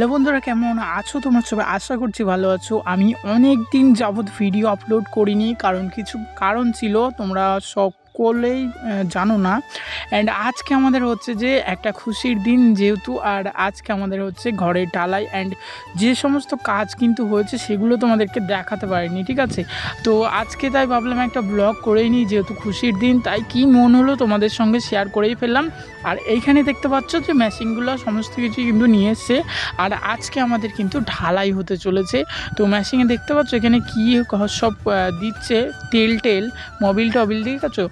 Hello বন্ধুরা, কেমন আছো? তোমার সবাই আশা করছি ভালো আছো। আমি অনেক দিন যাবৎ ভিডিও আপলোড করিনি, কারণ কিছু কারণ ছিল। তোমরা সকলেই জানো না। অ্যান্ড আজকে আমাদের হচ্ছে যে একটা খুশির দিন যেহেতু, আর আজকে আমাদের হচ্ছে ঘরের টালাই অ্যান্ড যে সমস্ত কাজ কিন্তু হয়েছে সেগুলো তোমাদেরকে দেখাতে পারিনি, ঠিক আছে? তো আজকে তাই ভাবলাম একটা ব্লগ করেই নিই যেহেতু খুশির দিন, তাই কি মন হলো তোমাদের সঙ্গে শেয়ার করেই ফেললাম। আর এইখানে দেখতে পাচ্ছ যে মেশিনগুলো সমস্ত কিছু কিন্তু নিয়ে এসছে। আর আজকে আমাদের কিন্তু ঢালাই হতে চলেছে। তো মেশিনে দেখতে পাচ্ছ এখানে কী সব দিচ্ছে? তেল টেল মোবিল টবিল আছে?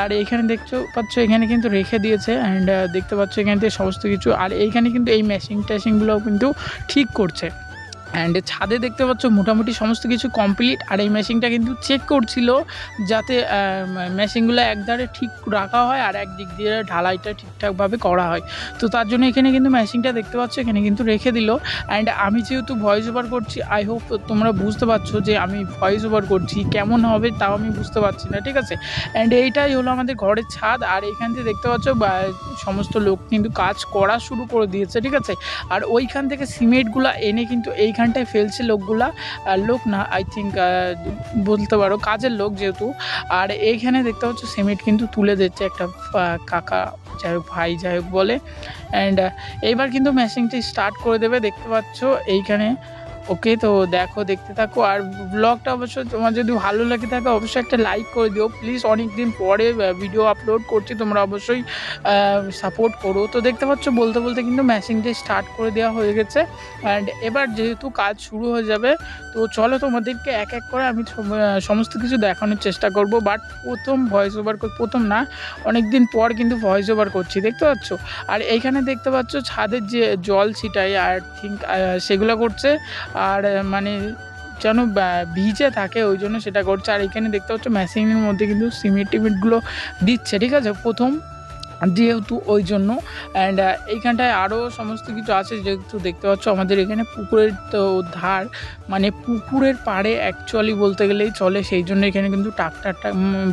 আর এখানে দেখছ পাচ্ছ, এখানে কিন্তু রেখে দিয়েছে অ্যান্ড দেখতে পাচ্ছ এখানে সমস্ত কিছু। আর এইখানে কিন্তু এই মেশিন ট্যাশিংগুলোও কিন্তু ঠিক করছে। অ্যান্ড ছাদে দেখতে পাচ্ছ মোটামুটি সমস্ত কিছু কমপ্লিট আর এই মেশিনটা কিন্তু চেক করছিল যাতে মেশিনগুলো একধারে ঠিক রাখা হয় আর একদিক দিয়ে ঢালাইটা ঠিকঠাকভাবে করা হয়। তো তার জন্য এখানে কিন্তু মেশিনটা দেখতে পাচ্ছ, এখানে কিন্তু রেখে দিল। অ্যান্ড আমি যেহেতু ভয়েস ওভার করছি আই হোপ তোমরা বুঝতে পারছ যে আমি ভয়েস ওভার করছি, কেমন হবে তাও আমি বুঝতে পারছি না, ঠিক আছে? অ্যান্ড এইটাই হলো আমাদের ঘরের ছাদ, আর এখান থেকে দেখতে পাচ্ছ সমস্ত লোক কিন্তু কাজ করা শুরু করে দিয়েছে, ঠিক আছে? আর ওইখান থেকে সিমেন্টগুলো এনে কিন্তু এইখানটায় ফেলছে লোকগুলা লোক না আই থিঙ্ক বলতে পারো কাজের লোক যেহেতু। আর এইখানে দেখতে পাচ্ছ সিমেন্ট কিন্তু তুলে দিচ্ছে একটা কাকা, যাই হোক ভাই যাই হোক বলে। অ্যান্ড এইবার কিন্তু মেশিনটি স্টার্ট করে দেবে, দেখতে পাচ্ছ এইখানে। ওকে তো দেখো, দেখতে থাকো। আর ব্লগটা অবশ্য তোমার যদি ভালো লাগে থাকে, অবশ্যই একটা লাইক করে দিও। প্লিজ অনেক দিন পরে ভিডিও আপলোড করছি, তোমরা অবশ্যই সাপোর্ট করো। তো দেখতে পাচ্ছ, বলতে বলতে কিন্তু মেশিনটি স্টার্ট করে দেওয়া হয়ে গেছে। অ্যান্ড এবার যেহেতু কাজ শুরু হয়ে যাবে, তো চলো তোমাদেরকে এক এক করে আমি সমস্ত কিছু দেখানোর চেষ্টা করব। বাট প্রথম ভয়েস ওভার প্রথম না অনেক দিন পর কিন্তু ভয়েস ওভার করছি, দেখতে পাচ্ছ? আর এইখানে দেখতে পাচ্ছ, ছাদের যে জল ছিটাই আর থিঙ্ক সেগুলো করছে। আর মানে যেন ভিজে থাকে, ওই জন্য সেটা করছে। আর এখানে দেখতে পাচ্ছ মেশিনের মধ্যে কিন্তু সিমেন্ট টিমেন্টগুলো দিচ্ছে, ঠিক আছে? প্রথম যেহেতু ওই জন্য। অ্যান্ড এইখানটায় আরও সমস্ত কিছু আছে যেহেতু দেখতে পাচ্ছ, আমাদের এখানে পুকুরের তো ধার মানে পুকুরের পাড়ে অ্যাকচুয়ালি বলতে গেলেই চলে। সেই জন্য এখানে কিন্তু ট্রাক্টারটা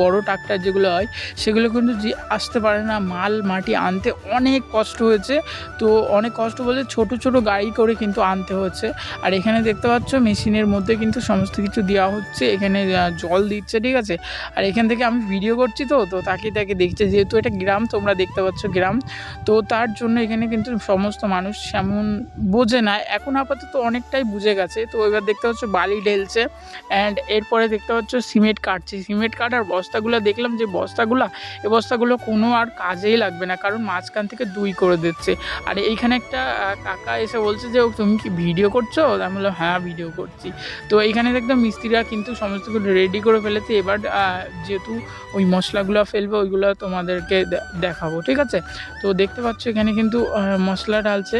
বড় ট্রাক্টার যেগুলো হয়, সেগুলো কিন্তু যে আসতে পারে না, মাল, মাটি আনতে অনেক কষ্ট হয়েছে। তো অনেক কষ্ট বলতে ছোট ছোট গাড়ি করে কিন্তু আনতে হচ্ছে। আর এখানে দেখতে পাচ্ছ, মেশিনের মধ্যে কিন্তু সমস্ত কিছু দেওয়া হচ্ছে। এখানে জল দিচ্ছে, ঠিক আছে? আর এখান থেকে আমি ভিডিও করছি তো তো তাকে তাকে দেখছে, যেহেতু এটা গ্রাম, তোমরা দেখতে পাচ্ছ গ্রাম। তো তার জন্য এখানে কিন্তু সমস্ত মানুষ সেমন বোঝে না। এখন আপাতত অনেকটাই বুঝে গেছে। তো এবার দেখতে পাচ্ছ বালি ঢেলছে অ্যান্ড এরপরে দেখতে পাচ্ছ সিমেন্ট কাটছে। সিমেন্ট কাটার বস্তাগুলো দেখলাম যে বস্তাগুলো এ বস্তাগুলো কোনো আর কাজেই লাগবে না। কারণ মাঝখান থেকে দুই করে দিচ্ছে। আর এইখানে একটা কাকা এসে বলছে যে "ও, তুমি কি ভিডিও করছ? আমি বললাম হ্যাঁ ভিডিও করছি। তো এইখানে দেখলাম মিস্ত্রিরা কিন্তু সমস্ত কিছু রেডি করে ফেলেছে। এবার যেহেতু ওই মশলাগুলো ফেলবে ওইগুলো তোমাদেরকে দে- দেখাবো ঠিক আছে? তো দেখতে পাচ্ছ এখানে কিন্তু মশলা ঢালছে।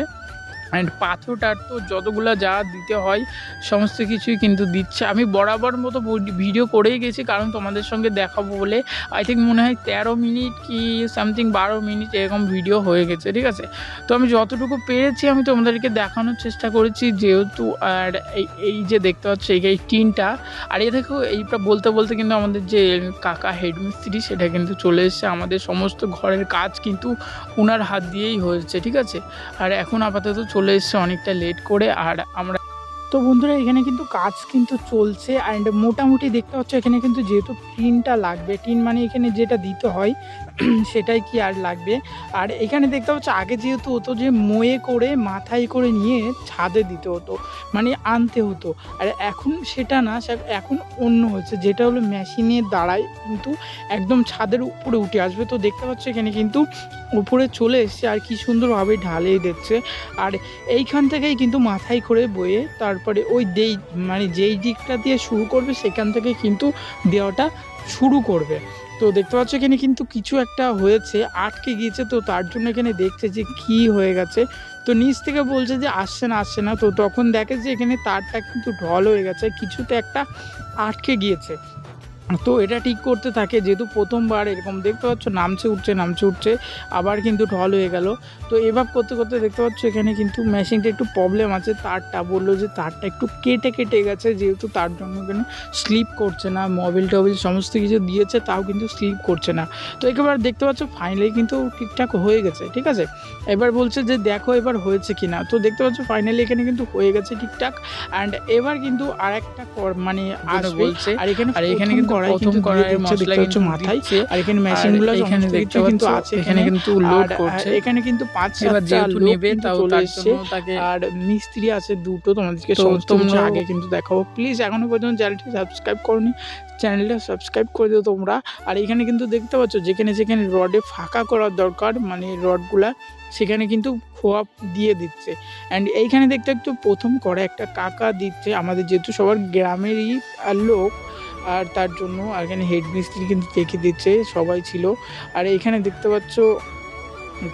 অ্যান্ড পাথর তো যতগুলো যা দিতে হয়, সমস্ত কিছুই কিন্তু দিচ্ছে। আমি বরাবর মতো ভিডিও করেই গেছি, কারণ তোমাদের সঙ্গে দেখাবো বলে। আই থিঙ্ক মনে হয় তেরো মিনিট কি সামথিং বারো মিনিট এরকম ভিডিও হয়ে গেছে, ঠিক আছে? তো আমি যতটুকু পেরেছি, আমি তোমাদেরকে দেখানোর চেষ্টা করেছি, যেহেতু আর এই যে দেখতে পাচ্ছ, এই এই টিনটা, আর এ দেখো, এইটা বলতে বলতে কিন্তু আমাদের যে কাকা হেডমিস্ত্রি, সেটা কিন্তু চলে এসেছে। আমাদের সমস্ত ঘরের কাজ কিন্তু ওনার হাত দিয়েই হয়েছে, ঠিক আছে? আর এখন আপাতত চলে এসছে অনেকটা লেট করে আর আমরা তো বন্ধুরা, এখানে কিন্তু কাজ কিন্তু চলছে অ্যান্ড মোটামুটি দেখতে পাচ্ছ, এখানে কিন্তু যেহেতু টিনটা লাগবে, টিন মানে এখানে যেটা দিতে হয়, সেটাই কি আর লাগবে। আর এখানে দেখতে পাচ্ছ, আগে যেহেতু হতো যে ময়ে করে, মাথায় করে নিয়ে ছাদে দিতে হতো মানে আনতে হতো। আর এখন সেটা না এখন অন্য হচ্ছে যেটা হলো মেশিনের দ্বারাই কিন্তু একদম ছাদের উপরে উঠে আসবে। তো দেখতে পাচ্ছ, এখানে কিন্তু উপরে চলে এসছে আর কি সুন্দরভাবে ঢালিয়ে দিচ্ছে। আর এইখান থেকেই কিন্তু মাথায় করে বয়ে তারপরে ওই দেই মানে যেই দিকটা দিয়ে শুরু করবে সেখান থেকে কিন্তু দেওয়াটা শুরু করবে। তো দেখতে পাচ্ছ এখানে কিন্তু কিছু একটা হয়েছে, আটকে গিয়েছে, তো তার জন্য এখানে দেখছে যে কি হয়ে গেছে। তো নিচ থেকে বলছে যে আসছে না আসছে না, তো তখন দেখে যে এখানে তারটা কিন্তু ঢল হয়ে গেছে কিছুতে একটা আটকে গিয়েছে। তো এটা ঠিক করতে থাকে যেহেতু প্রথমবার এরকম দেখতে পাচ্ছ নামছে উঠছে নামছে উঠছে আবার কিন্তু ঢল হয়ে গেল। তো এবার করতে করতে দেখতে পাচ্ছ এখানে কিন্তু মেশিনটা একটু প্রবলেম আছে তারটা বলল যে তারটা একটু কেটে কেটে গেছে যেহেতু তার জন্য এখানে স্লিপ করছে না মোবিল টবিল সমস্ত কিছু দিয়েছে তাও কিন্তু স্লিপ করছে না। তো একেবারে দেখতে পাচ্ছ ফাইনালি কিন্তু ঠিকঠাক হয়ে গেছে ঠিক আছে? এবার বলছে যে দেখো এবার হয়েছে কি না তো দেখতে পাচ্ছ ফাইনালি এখানে কিন্তু হয়ে গেছে ঠিকঠাক। অ্যান্ড এবার কিন্তু আর একটা মানে আসবে আর এখানে আর এখানে কিন্তু কড়াই কিন্তু কড়াইয়ের মশলা কিন্তু মাথায়। আর এখানে আর মেশিনগুলো এখানে দেখতে কিন্তু আছে এখানে কিন্তু লোড করছে। এখানে কিন্তু পাঁচ এবার যেহেতু নেবে তাও তার জন্য তাকে আর মিস্ত্রি আছে দুটো তোমাদেরকে সমস্ত কিছু আগে কিন্তু দেখাবো। প্লিজ এখনও পর্যন্ত চ্যানেলটি সাবস্ক্রাইব করনি চ্যানেলটা সাবস্ক্রাইব করে দিও তোমরা। আর এখানে কিন্তু দেখতে পাচ্ছ যেখানে যেখানে রডে ফাঁকা করার দরকার মানে রডগুলা সেখানে কিন্তু খোয়া দিয়ে দিচ্ছে। অ্যান্ড এইখানে দেখতে একটু প্রথম করে একটা কাকা দিচ্ছে। আমাদের যেহেতু সবার গ্রামেরই লোক আর তার জন্য আর এখানে হেড মিস্ত্রি কিন্তু দেখে দিচ্ছে, সবাই ছিল। আর এখানে দেখতে পাচ্ছ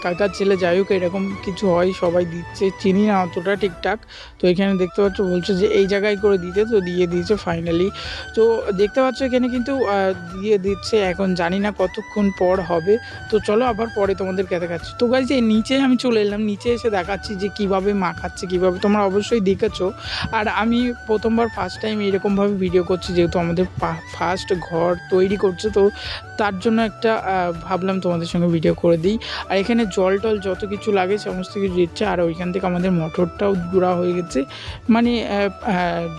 কাকার ছেলে যাই হোক, এরকম কিছু হয়, সবাই দিচ্ছে। চিনি না অতটা ঠিকঠাক। তো এখানে দেখতে পাচ্ছ, বলছে যে এই জায়গায় করে দিতে, তো দিয়ে দিয়েছে ফাইনালি তো দেখতে পাচ্ছ এখানে কিন্তু দিয়ে দিচ্ছে। এখন জানি না কতক্ষণ পর হবে। তো চলো আবার পরে তোমাদেরকে দেখাচ্ছি। তো গাইজ এই নিচে আমি চলে এলাম। নিচে এসে দেখাচ্ছি যে কীভাবে মাখাচ্ছে, কীভাবে তোমরা অবশ্যই দেখেছ। আর আমি প্রথমবার ফার্স্ট টাইম এরকমভাবে ভিডিও করছি, যেহেতু আমাদের ফার্স্ট ঘর তৈরি করছে। তো তার জন্য একটা ভাবলাম তোমাদের সঙ্গে ভিডিও করে দিই। আর এখানে জল টল যত কিছু লাগে সমস্ত কিছু দিচ্ছে। আর ওইখান থেকে আমাদের মোটরটাও জোড়া হয়ে গেছে মানে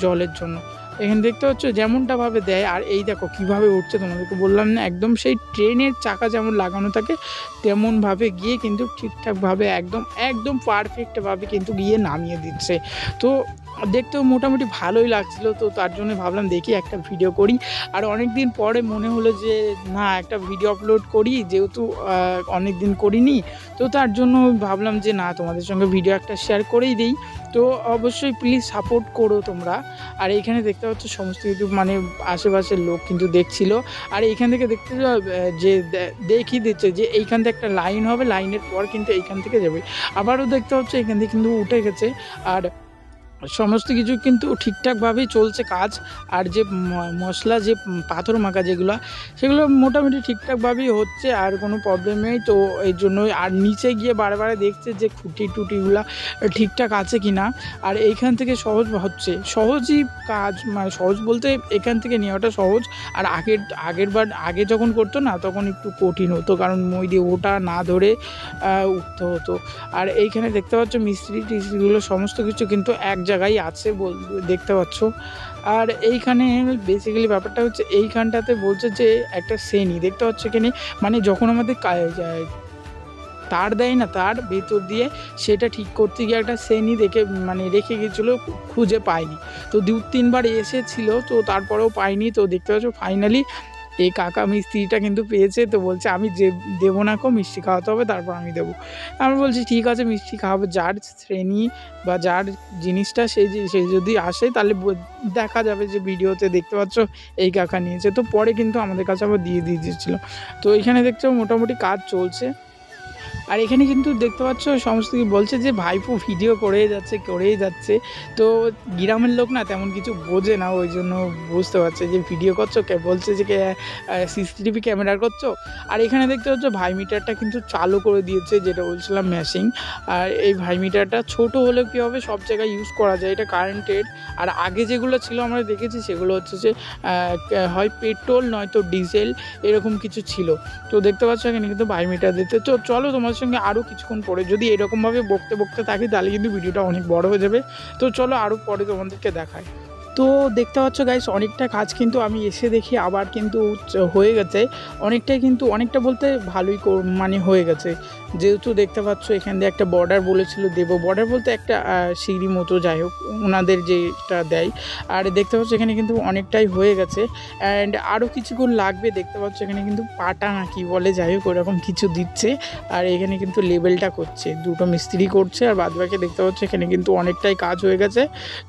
জলের জন্য। এখানে দেখতে পাচ্ছ যেমনটাভাবে দেয়, আর এই দেখো কীভাবে উঠছে, তোমাদেরকে বললাম না, একদম সেই ট্রেনের চাকা যেমন লাগানো থাকে তেমনভাবে গিয়ে কিন্তু ঠিকঠাকভাবে একদম একদম পারফেক্টভাবে কিন্তু গিয়ে নামিয়ে দিচ্ছে। তো দেখতেও মোটামুটি ভালোই লাগছিল, তো তার জন্য ভাবলাম দেখি একটা ভিডিও করি। আর অনেক দিন পরে মনে হলো যে, না, একটা ভিডিও আপলোড করি, যেহেতু অনেক দিন করিনি, তো তার জন্য ভাবলাম যে, না, তোমাদের সঙ্গে ভিডিও একটা শেয়ার করেই দিই। তো অবশ্যই প্লিজ সাপোর্ট করো তোমরা। আর এইখানে দেখতে পাচ্ছ, সমস্ত কিছু মানে আশেপাশের লোক কিন্তু দেখছিল। আর এইখান থেকে দেখতে যে দে- দেখিয়ে দিচ্ছে যে, এইখান থেকে একটা লাইন হবে লাইনের পর কিন্তু এইখান থেকে যাবে। আবারও দেখতে পাচ্ছ এখান থেকে কিন্তু উঠে গেছে। আর সমস্ত কিছু কিন্তু ঠিকঠাকভাবেই চলছে কাজ আর যে মশলা, যে পাথর মাখা যেগুলো, সেগুলো মোটামুটি ঠিকঠাকভাবেই হচ্ছে আর কোনো প্রবলেম নেই। তো এই জন্যই আর নিচে গিয়ে বারে দেখছে যে খুঁটি টুটিগুলো ঠিকঠাক আছে কি না আর এইখান থেকে সহজ হচ্ছে। সহজই কাজ মানে সহজ বলতে এখান থেকে নেওয়াটা সহজ। আর আগের আগের বার আগে যখন করতো না, তখন একটু কঠিন হতো। কারণ মই দিয়ে ওটা না ধরে উঠতে হতো। আর এইখানে দেখতে পাচ্ছ মিস্ত্রি টিস্ত্রিগুলো সমস্ত কিছু কিন্তু এক জায়গায় আছে দেখতে পাচ্ছ। আর এইখানে বেসিক্যালি ব্যাপারটা হচ্ছে এইখানটাতে বলছে যে একটা শ্রেণি, দেখতে পাচ্ছ এখানে? মানে যখন আমাদের তার দেয় না, তার ভেতর দিয়ে সেটা ঠিক করতে গিয়ে একটা শ্রেণি দেখে মানে রেখে গেছিল খুঁজে পায়নি। তো দু তিনবার এসেছিল, তো তারপরেও পাইনি তো দেখতে পাচ্ছ ফাইনালি এই কাকা মিস্ত্রিটা কিন্তু পেয়েছে তো বলছে, আমি যে, দেবো না কো, মিষ্টি খাওয়াতে হবে, তারপর আমি দেবো। আমি বলছি, ঠিক আছে, মিষ্টি খাওয়াবো। যার শ্রেণি বা যার জিনিসটা সে সে যদি আসে, তাহলে দেখা যাবে যে ভিডিওতে দেখতে পাচ্ছ, এই কাকা নিয়েছে। তো পরে কিন্তু আমাদের কাছে আবার দিয়ে দিয়ে দিয়েছিলো। তো এখানে দেখছ, মোটামুটি কাজ চলছে। আর এখানে কিন্তু দেখতে পাচ্ছ, সমস্ত কিছু বলছে যে ভাইপো ভিডিও করেই যাচ্ছে করেই যাচ্ছে। তো গ্রামের লোক না তেমন কিছু বোঝে না, ওই জন্য বুঝতে পারছে যে ভিডিও করছ কে? বলছে যে সিসিটিভি ক্যামেরা করছ? আর এখানে দেখতে পাচ্ছ, ভাই মিটারটা কিন্তু চালু করে দিয়েছে, যেটা বলছিলাম ম্যাশিং আর এই ভাই মিটারটা ছোটো হলেও কী হবে, সব জায়গায় ইউজ করা যায়, এটা কারেন্টের আর আগে যেগুলো ছিল আমরা দেখেছি, সেগুলো হচ্ছে যে হয় পেট্রোল নয়তো ডিজেল এরকম কিছু ছিল। তো দেখতে পাচ্ছ এখানে কিন্তু ভাই মিটার দিতে। তো চলো তোমাদের সঙ্গে আরও কিছুক্ষণ পরে যদি এরকমভাবে বকতে বকতে থাকি, তাহলে কিন্তু ভিডিওটা অনেক বড় হয়ে যাবে। তো চলো আরও পরে তোমাদেরকে দেখায় তো দেখতে পাচ্ছ গাইস অনেকটা কাজ কিন্তু আমি এসে দেখি, আবার কিন্তু হয়ে গেছে। অনেকটাই কিন্তু, অনেকটা বলতে ভালোই মানে হয়ে গেছে। যেহেতু দেখতে পাচ্ছ, এখান দিয়ে একটা বর্ডার বলেছিল দেবো। বর্ডার বলতে একটা সিঁড়ি মতো, যাই হোক ওনাদের যেটা দেয়। আর দেখতে পাচ্ছ, এখানে কিন্তু অনেকটাই হয়ে গেছে। অ্যান্ড আরও কিছুক্ষণ লাগবে, দেখতে পাচ্ছ, এখানে কিন্তু পাটা না কি বলে, যাই হোক, ওরকম কিছু দিচ্ছে। আর এখানে কিন্তু লেবেলটা করছে, দুটো মিস্ত্রি করছে, আর বাদ বাকি দেখতে পাচ্ছ, এখানে কিন্তু অনেকটাই কাজ হয়ে গেছে।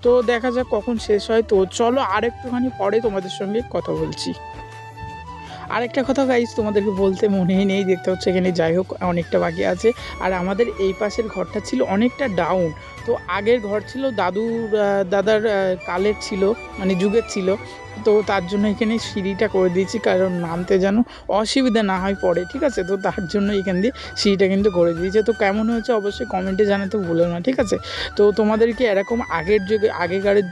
তো দেখা যাক কখন শেষ হয়। তো চলো আর একটুখানি পরে তোমাদের সঙ্গে কথা বলছি। আরেকটা কথা গাইজ তোমাদেরকে বলতে মনেই নেই, দেখতে হচ্ছে এখানে যাই হোক, অনেকটা বাকি আছে। আর আমাদের এই পাশের ঘরটা ছিল অনেকটা ডাউন তো আগের ঘর ছিল দাদুর দাদার কালের ছিল মানে যুগের ছিল। তো তার জন্য এখানে সিঁড়িটা করে দিয়েছি, কারণ নামতে যেন অসুবিধা না হয় পরে, ঠিক আছে? তো তার জন্য এখান দিয়ে সিঁড়িটা কিন্তু করে দিয়েছে। তো কেমন হয়েছে অবশ্যই কমেন্টে জানাতে ভুলো না, ঠিক আছে? তো তোমাদেরকে এরকম আগের যুগে, আগেকারের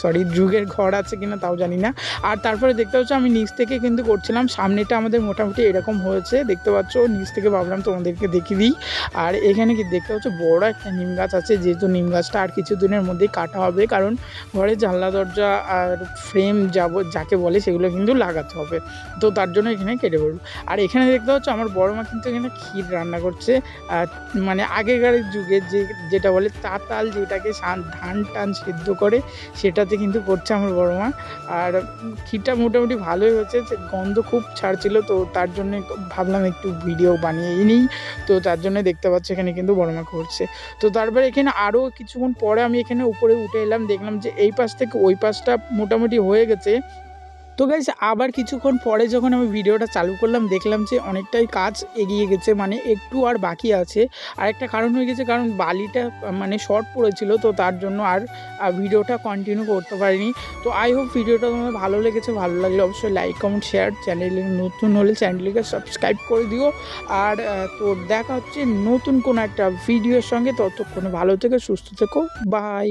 সরি যুগের ঘর আছে কিনা তাও জানি না। আর তারপরে দেখতে পাচ্ছ আমি নিচ থেকে কিন্তু করছিলাম, সামনেটা আমাদের মোটামুটি এরকম হয়েছে, দেখতে পাচ্ছ? নিচ থেকে ভাবলাম তোমাদেরকে দেখিয়ে দিই। আর এখানে কি দেখতে পাচ্ছ? বড় একটা নিম গাছ আছে। যেহেতু নিম গাছটা আর কিছু দিনের মধ্যেই কাটা হবে, কারণ ঘরে জানলা, দরজা আর ফ্রেম যাব, যাকে বলে সেগুলো কিন্তু লাগাতে হবে। তো তার জন্য এখানে কেটে পড়ব আর এখানে দেখতে পাচ্ছ আমার বড় মা কিন্তু এখানে ক্ষীর রান্না করছে। আর মানে আগেকার যুগে যে, যেটা বলে তাতাল যেটাকে ধান টান সিদ্ধ করে, সেটাতে কিন্তু করছে আমার বড় মা। আর ক্ষীরটা মোটামুটি ভালোই হয়েছে, যে গন্ধ খুব ছাড়ছিল, তো তার জন্য ভাবলাম একটু ভিডিও বানিয়ে নিই। তো তার জন্য দেখতে পাচ্ছ এখানে কিন্তু বড় মা করছে। তো তারপরে এখানে আরও কিছুক্ষণ পরে আমি এখানে উপরে উঠে এলাম, দেখলাম যে এই পাশ থেকে ওই পাশটা মোটামুটি হয়ে গেছে। তো গাইস আবার কিছুক্ষণ পরে যখন আমি ভিডিওটা চালু করলাম, দেখলাম যে অনেকটাই কাজ এগিয়ে গেছে মানে একটু আর বাকি আছে। আর একটা কারণ হয়ে গেছে, কারণ বালিটা মানে শর্ট পড়েছিল, তো তার জন্য আর ভিডিওটা কন্টিনিউ করতে পারিনি। তো আই হোপ ভিডিওটা তোমার ভালো লেগেছে, ভালো লাগলে অবশ্যই লাইক কমেন্ট শেয়ার চ্যানেলে নতুন হলে চ্যানেলটিকে সাবস্ক্রাইব করে দিও। আর তো দেখা হচ্ছে নতুন কোনো একটা ভিডিওর সঙ্গে, ততক্ষণে ভালো থেকে, সুস্থ থেকো বাই